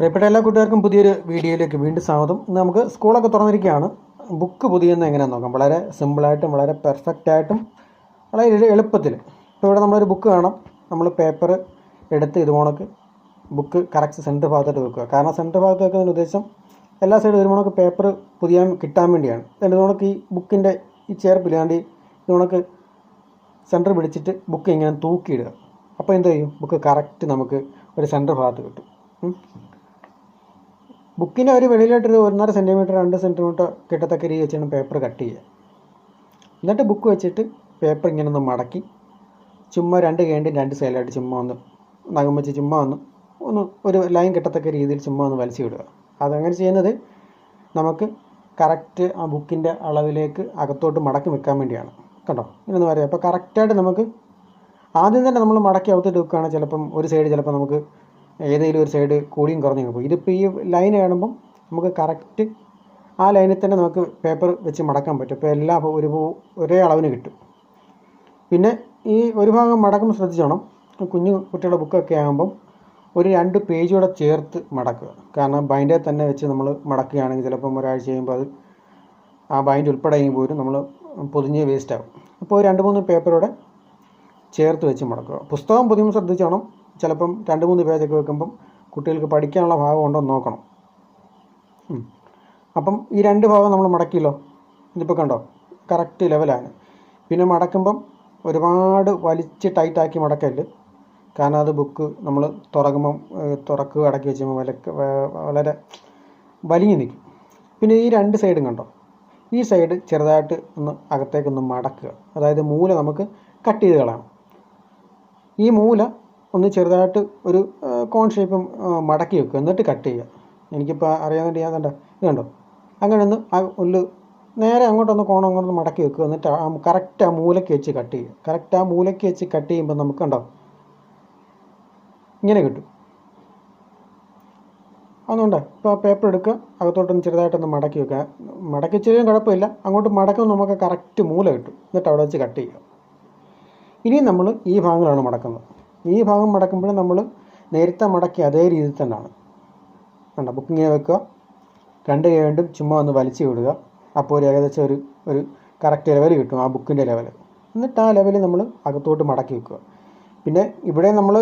പ്രിയപ്പെട്ട എല്ലാ കൂട്ടുകാർക്കും പുതിയൊരു വീഡിയോയിലേക്ക് വീണ്ടും സ്വാഗതം. ഇന്ന് നമുക്ക് സ്കൂളൊക്കെ തുറന്നിരിക്കുകയാണ്. ബുക്ക് പുതിയെന്ന് എങ്ങനെയാണെന്ന് നോക്കാം. വളരെ സിമ്പിളായിട്ടും വളരെ പെർഫെക്റ്റായിട്ടും വളരെ എളുപ്പത്തിൽ. ഇപ്പോൾ ഇവിടെ നമ്മളൊരു ബുക്ക് കാണാം. നമ്മൾ പേപ്പർ എടുത്ത് ഇതുപോണക്ക് ബുക്ക് കറക്റ്റ് സെന്റർ ഭാഗത്തോട്ട് വെക്കുക. കാരണം സെന്റർ ഭാഗത്ത് വെക്കുന്നതിന് ഉദ്ദേശം എല്ലാ സൈഡും ഇതുപോണക്ക് പേപ്പർ പുതിയ കിട്ടാൻ വേണ്ടിയാണ്. എന്നിട്ട് ഇതുപോണക്ക് ഈ ബുക്കിന്റെ ഈ ചേർപ്പില്ലാണ്ട് ഇതുപോണക്ക് സെന്റർ പിടിച്ചിട്ട് ബുക്ക് ഇങ്ങനെ തൂക്കിയിടുക. അപ്പോൾ എന്ത് ചെയ്യും? ബുക്ക് കറക്റ്റ് നമുക്ക് ഒരു സെന്റർ ഭാഗത്ത് കിട്ടും. ബുക്കിന്റെ ഒരു വെളിയിലോട്ടൊരു ഒന്നര സെന്റിമീറ്റർ രണ്ട് സെന്റിമീറ്റർ കിട്ടത്തക്ക രീതി വെച്ചാണ് പേപ്പർ കട്ട് ചെയ്യുക. എന്നിട്ട് ബുക്ക് വെച്ചിട്ട് പേപ്പർ ഇങ്ങനെ ഒന്ന് മടക്കി ചുമ്മാ രണ്ട് കേണ്ടും രണ്ട് സൈഡിലായിട്ട് ചുമ്മാ ഒന്ന് നഖം വെച്ച് ചുമ്മാ ഒന്ന് ഒന്ന് ഒരു ലൈൻ കിട്ടത്തക്ക രീതിയിൽ ചുമ്മാ ഒന്ന് വലിച്ചു വിടുക. അതങ്ങനെ ചെയ്യുന്നത് നമുക്ക് കറക്റ്റ് ആ ബുക്കിന്റെ അളവിലേക്ക് അകത്തോട്ട് മടക്കി വെക്കാൻ വേണ്ടിയാണ്. കണ്ടോ? ഇങ്ങനെ പറയാം അപ്പോൾ കറക്റ്റായിട്ട് നമുക്ക് ആദ്യം തന്നെ നമ്മൾ മടക്കി അകത്തോട്ട് വെക്കുകയാണെങ്കിൽ ചിലപ്പം ഒരു സൈഡ് ചിലപ്പോൾ നമുക്ക് ഏതെങ്കിലും ഒരു സൈഡ് കൂടിയും കുറഞ്ഞും പോകും. ഇതിപ്പോൾ ഈ ലൈൻ കാണുമ്പം നമുക്ക് കറക്റ്റ് ആ ലൈനിൽ തന്നെ നമുക്ക് പേപ്പർ വെച്ച് മടക്കാൻ പറ്റും. അപ്പോൾ എല്ലാം ഒരു ഒരേ അളവിന് കിട്ടും. പിന്നെ ഈ ഒരു ഭാഗം മടക്കുമ്പോൾ ശ്രദ്ധിച്ചോണം. കുഞ്ഞു കുട്ടികളുടെ ബുക്കൊക്കെ ആകുമ്പം ഒരു രണ്ട് പേജ് കൂടെ ചേർത്ത് മടക്കുക. കാരണം ബൈൻഡിൽ തന്നെ വെച്ച് നമ്മൾ മടക്കുകയാണെങ്കിൽ ചിലപ്പം ഒരാഴ്ച കഴിയുമ്പോൾ അത് ആ ബൈൻഡ് ഉൾപ്പെടെ പോലും നമ്മൾ പൊതിഞ്ഞ് വേസ്റ്റ് ആകും അപ്പോൾ രണ്ട് മൂന്ന് പേപ്പറോടെ ചേർത്ത് വെച്ച് മടക്കുക. പുസ്തകം പൊതിയുമ്പോൾ ശ്രദ്ധിച്ചോണം. ചിലപ്പം രണ്ട് മൂന്ന് പേജൊക്കെ വെക്കുമ്പം കുട്ടികൾക്ക് പഠിക്കാനുള്ള ഭാഗം ഉണ്ടോ എന്ന് നോക്കണം. അപ്പം ഈ രണ്ട് ഭാഗം നമ്മൾ മടക്കിയല്ലോ? ഇതിപ്പോൾ കണ്ടോ? കറക്റ്റ് ലെവലാണ് പിന്നെ മടക്കുമ്പം ഒരുപാട് വലിച്ച് ടൈറ്റാക്കി മടക്കല്ല് കാരണം അത് ബുക്ക് നമ്മൾ തുറക്കുമ്പം തുറക്കുക അടക്കി വെച്ചുമ്പോൾ വിലക്ക് വളരെ വലിഞ്ഞു നിൽക്കും. പിന്നെ ഈ രണ്ട് സൈഡും കണ്ടോ? ഈ സൈഡ് ചെറുതായിട്ട് ഒന്ന് അകത്തേക്കൊന്ന് മടക്കുക. അതായത് മൂല നമുക്ക് കട്ട് ചെയ്ത് കളയണം. ഈ മൂല ഒന്ന് ചെറുതായിട്ട് ഒരു കോൺ ഷേപ്പ് മടക്കി വെക്കുക. എന്നിട്ട് കട്ട് ചെയ്യുക. എനിക്കിപ്പോൾ അറിയാവുന്ന ഞാൻ കണ്ട? ഇത് കണ്ടോ? അങ്ങനെ ഒന്ന് ആ ഒരു നേരെ അങ്ങോട്ടൊന്ന് കോണം അങ്ങോട്ടൊന്ന് മടക്കി വെക്കുക. എന്നിട്ട് ആ കറക്റ്റ് ആ മൂലയ്ക്ക് വെച്ച് കട്ട് ചെയ്യുക. കറക്റ്റ് ആ മൂലയ്ക്ക് വെച്ച് കട്ട് ചെയ്യുമ്പോൾ നമുക്ക് കണ്ടോ? ഇങ്ങനെ കിട്ടും. അതുകൊണ്ട് ഇപ്പോൾ പേപ്പർ എടുക്കുക. അകത്തോട്ടൊന്ന് ചെറുതായിട്ടൊന്ന് മടക്കി വെക്കുക. മടക്കി വെച്ചാലും കുഴപ്പമില്ല. അങ്ങോട്ട് മടക്കും നമുക്ക് കറക്റ്റ് മൂല കിട്ടും. എന്നിട്ട് അവിടെ വെച്ച് കട്ട് ചെയ്യുക. ഇനി നമ്മൾ ഈ ഭാഗങ്ങളാണ് മടക്കുന്നത്. ഈ ഭാഗം മടക്കുമ്പോൾ നമ്മൾ നേരത്തെ മടക്കി അതേ രീതിയിൽ തന്നെയാണ്. കണ്ട? ബുക്ക് ഇങ്ങനെ വെക്കുക. രണ്ട് കൈ വേണ്ടും ചുമ്മാ ഒന്ന് വലിച്ചു വിടുക. അപ്പോൾ ഒരു ഏകദേശം ഒരു ഒരു കറക്റ്റ് ലെവൽ കിട്ടും ആ ബുക്കിന്റെ ലെവൽ എന്നിട്ട് ആ ലെവലിൽ നമ്മൾ അകത്തോട്ട് മടക്കി വെക്കുക. പിന്നെ ഇവിടെ നമ്മൾ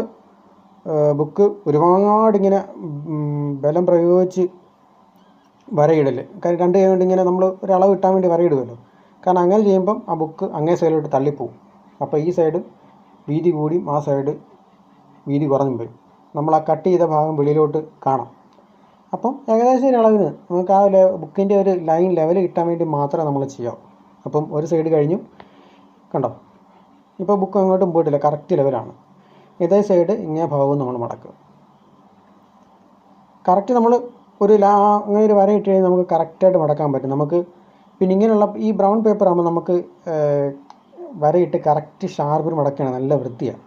ബുക്ക് ഒരുപാട് ഇങ്ങനെ ബലം പ്രയോഗിച്ച് വരയിടൽ. കാരണം രണ്ട് കൈ കൊണ്ട് ഇങ്ങനെ നമ്മൾ ഒരളവ് കിട്ടാൻ വേണ്ടി വരയിടുമല്ലോ കാരണം അങ്ങനെ ചെയ്യുമ്പം ആ ബുക്ക് അങ്ങേ സൈഡിലോട്ട് തള്ളിപ്പോവും. അപ്പോൾ ഈ സൈഡ് വീതി കൂടിയും ആ സൈഡ് വീതി കുറഞ്ഞും വരും നമ്മൾ ആ കട്ട് ചെയ്ത ഭാഗം വെളിയിലോട്ട് കാണാം. അപ്പം ഏകദേശം ഒരു അളവിന് നമുക്ക് ആ ബുക്കിന്റെ ഒരു ലൈൻ ലെവൽ കിട്ടാൻ വേണ്ടി മാത്രമേ നമ്മൾ ചെയ്യാം. അപ്പം ഒരു സൈഡ് കഴിഞ്ഞു. കണ്ടോ? ഇപ്പോൾ ബുക്ക് അങ്ങോട്ടും പോയിട്ടില്ല. കറക്റ്റ് ലെവലാണ് ഇതേ സൈഡ് ഇങ്ങനെ ഭാഗവും നമ്മൾ മടക്കുക. കറക്റ്റ് നമ്മൾ ഒരു ലാ അങ്ങനെ ഒരു വര ഇട്ട് കഴിഞ്ഞാൽ നമുക്ക് കറക്റ്റായിട്ട് മടക്കാൻ പറ്റും. നമുക്ക് പിന്നെ ഇങ്ങനെയുള്ള ഈ ബ്രൗൺ പേപ്പർ ആകുമ്പോൾ നമുക്ക് വരയിട്ട് കറക്റ്റ് ഷാർപ്പിൽ മടക്കുകയാണ് നല്ല വൃത്തിയാണ്.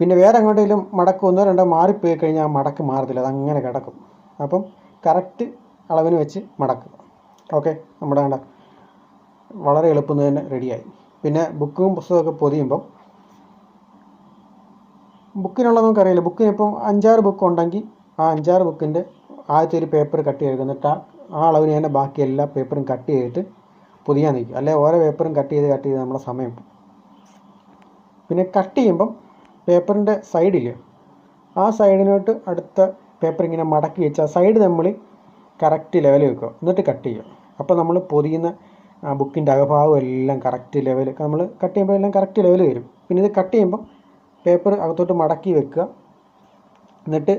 പിന്നെ വേറെ എങ്ങോട്ടെങ്കിലും മടക്ക് ഒന്നോ രണ്ടോ മാറിപ്പോയി കഴിഞ്ഞാൽ മടക്ക് മാറത്തില്ല അതങ്ങനെ കിടക്കും. അപ്പം കറക്റ്റ് അളവിന് വെച്ച് മടക്കുക ഓക്കെ നമ്മുടെ വേണ്ട വളരെ എളുപ്പം തന്നെ റെഡിയായി പിന്നെ ബുക്കും പുസ്തകമൊക്കെ പൊതിയുമ്പം ബുക്കിനുള്ളത് നമുക്കറിയില്ല ബുക്കിന് ഇപ്പം അഞ്ചാറ് ബുക്ക് ഉണ്ടെങ്കിൽ ആ അഞ്ചാറ് ബുക്കിന്റെ ആദ്യത്തെ ഒരു പേപ്പർ കട്ട് ചെയ്ത് എന്നിട്ട് ആ അളവിന് തന്നെ ബാക്കി എല്ലാ പേപ്പറും കട്ട് ചെയ്തിട്ട് പൊതിയാൻ നിൽക്കും. അല്ലെ ഓരോ പേപ്പറും കട്ട് ചെയ്ത് കട്ട് ചെയ്ത് നമ്മുടെ സമയം. പിന്നെ കട്ട് ചെയ്യുമ്പം പേപ്പറിന്റെ സൈഡിൽ ആ സൈഡിനോട്ട് അടുത്ത പേപ്പർ ഇങ്ങനെ മടക്കി വെച്ച് ആ സൈഡ് നമ്മൾ കറക്റ്റ് ലെവൽ വെക്കുക. എന്നിട്ട് കട്ട് ചെയ്യുക. അപ്പോൾ നമ്മൾ പൊതിയുന്ന ബുക്കിന്റെ അകഭാവം എല്ലാം കറക്റ്റ് ലെവൽ നമ്മൾ കട്ട് ചെയ്യുമ്പോൾ എല്ലാം കറക്റ്റ് ലെവൽ വരും. പിന്നെ ഇത് കട്ട് ചെയ്യുമ്പം പേപ്പർ അകത്തോട്ട് മടക്കി വെക്കുക. എന്നിട്ട്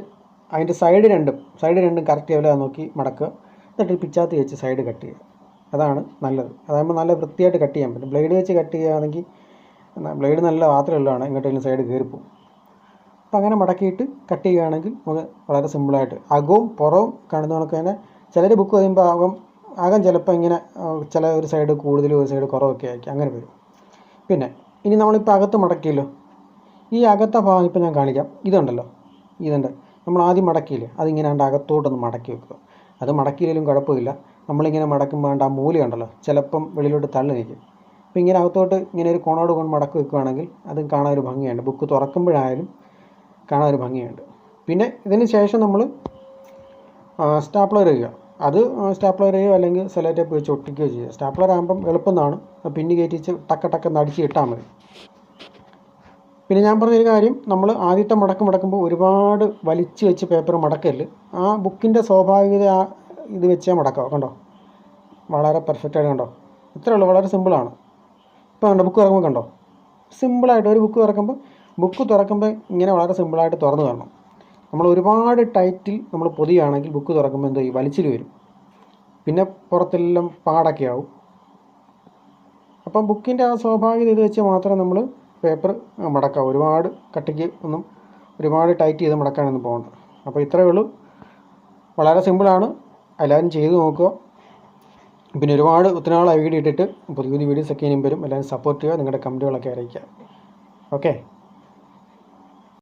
അതിന്റെ സൈഡ് രണ്ടും സൈഡ് രണ്ടും കറക്റ്റ് ലെവലാണ് നോക്കി മടക്കുക. എന്നിട്ട് പിച്ചാത്തി വെച്ച് സൈഡ് കട്ട് ചെയ്യുക. അതാണ് നല്ലത്. അതാകുമ്പോൾ നല്ല വൃത്തിയായിട്ട് കട്ട് ചെയ്യാൻ പറ്റും. ബ്ലേഡ് വെച്ച് കട്ട് ചെയ്യുകയാണെങ്കിൽ ബ്ലേഡ് നല്ല പാത്രമുള്ളതാണ് എങ്ങോട്ടെങ്കിലും സൈഡ് കയറിപ്പോവും അപ്പോൾ അങ്ങനെ മടക്കിയിട്ട് കട്ട് ചെയ്യുകയാണെങ്കിൽ നമുക്ക് വളരെ സിമ്പിളായിട്ട് അകവും പുറവും കാണുന്ന കണക്ക് തന്നെ ചിലർ ബുക്ക് കഴിയുമ്പോൾ അകം അകം ചിലപ്പോൾ ഇങ്ങനെ ചില ഒരു സൈഡ് കൂടുതൽ ഒരു സൈഡ് കുറവൊക്കെ ആയിരിക്കും. അങ്ങനെ വരും. പിന്നെ ഇനി നമ്മളിപ്പോൾ അകത്ത് മടക്കിയല്ലോ. ഈ അകത്തെ ഭാഗം ഇപ്പോൾ ഞാൻ കാണിക്കാം. ഇതുണ്ടല്ലോ. ഇതുണ്ട്. നമ്മൾ ആദ്യം മടക്കിയില്ലേ? അതിങ്ങനെ അകത്തോട്ടൊന്ന് മടക്കി വെക്കുക. അത് മടക്കിയില്ലെങ്കിലും കുഴപ്പമില്ല. നമ്മളിങ്ങനെ മടക്കുമ്പോൾ ആ മൂല ഉണ്ടല്ലോ ചിലപ്പം വെളിയിലോട്ട് തള്ളി നിൽക്കും. അപ്പോൾ ഇങ്ങനെ അകത്തോട്ട് ഇങ്ങനെ ഒരു കോണോട് കൊണ്ട് മടക്കി വെക്കുകയാണെങ്കിൽ അത് കാണാൻ ഒരു ഭംഗിയുണ്ട്. ബുക്ക് തുറക്കുമ്പോഴായാലും കാണാൻ ഒരു ഭംഗിയുണ്ട്. പിന്നെ ഇതിന് ശേഷം നമ്മൾ സ്റ്റാപ്ലർ ചെയ്യുക അത് സ്റ്റാപ്ലർ ചെയ്യുകയോ അല്ലെങ്കിൽ സെലക്റ്റ് വെച്ച് ഒട്ടിക്കുകയോ ചെയ്യുക. സ്റ്റാപ്ലർ ആകുമ്പം എളുപ്പമെന്നാണ്. പിന്നി കയറ്റിച്ച് ടക്ക ടക്ക അടിച്ച് ഇട്ടാൽ മതി. പിന്നെ ഞാൻ പറഞ്ഞൊരു കാര്യം നമ്മൾ ആദ്യത്തെ മടക്ക് മടക്കുമ്പോൾ ഒരുപാട് വലിച്ചു വെച്ച് പേപ്പർ മടക്കല്ല് ആ ബുക്കിന്റെ സ്വാഭാവികത ഇത് വെച്ചേ മടക്കാം. കണ്ടോ? വളരെ പെർഫെക്റ്റ് ആയിട്ട് കണ്ടോ? ഇത്രേ ഉള്ളൂ. വളരെ സിമ്പിളാണ് ഇപ്പോൾ കണ്ടോ ബുക്ക് തുറക്കുമ്പോൾ കണ്ടോ? സിമ്പിളായിട്ട് ഒരു ബുക്ക് തുറക്കുമ്പോൾ ബുക്ക് തുറക്കുമ്പോൾ ഇങ്ങനെ വളരെ സിമ്പിളായിട്ട് തുറന്നു തരണം നമ്മൾ ഒരുപാട് ടൈറ്റിൽ നമ്മൾ പൊതിയാണെങ്കിൽ ബുക്ക് തുറക്കുമ്പോൾ എന്തോ ഈ വലിച്ചിൽ വരും. പിന്നെ പുറത്തെല്ലാം പാടൊക്കെ ആവും. അപ്പം ബുക്കിന്റെ ആ സ്വാഭാവികത ഇത് വെച്ച് മാത്രം നമ്മൾ പേപ്പർ മടക്കാം. ഒരുപാട് കട്ടിക്ക് ഒന്നും ഒരുപാട് ടൈറ്റ് ചെയ്ത് മടക്കാനൊന്നും പോകണ്ട. അപ്പോൾ ഇത്രയേ ഉള്ളൂ. വളരെ സിമ്പിളാണ് എല്ലാവരും ചെയ്ത് നോക്കുക. പിന്നെ ഒരുപാട് ഒത്തിരി വീഡിയോ ഇട്ടിട്ട് പുതിയ പുതിയ വീഡിയോസൊക്കെ ഇനിയും വരും. എല്ലാവരും സപ്പോർട്ട് ചെയ്യുക. നിങ്ങളുടെ കമന്റുകളൊക്കെ അറിയിക്കുക. ഓക്കെ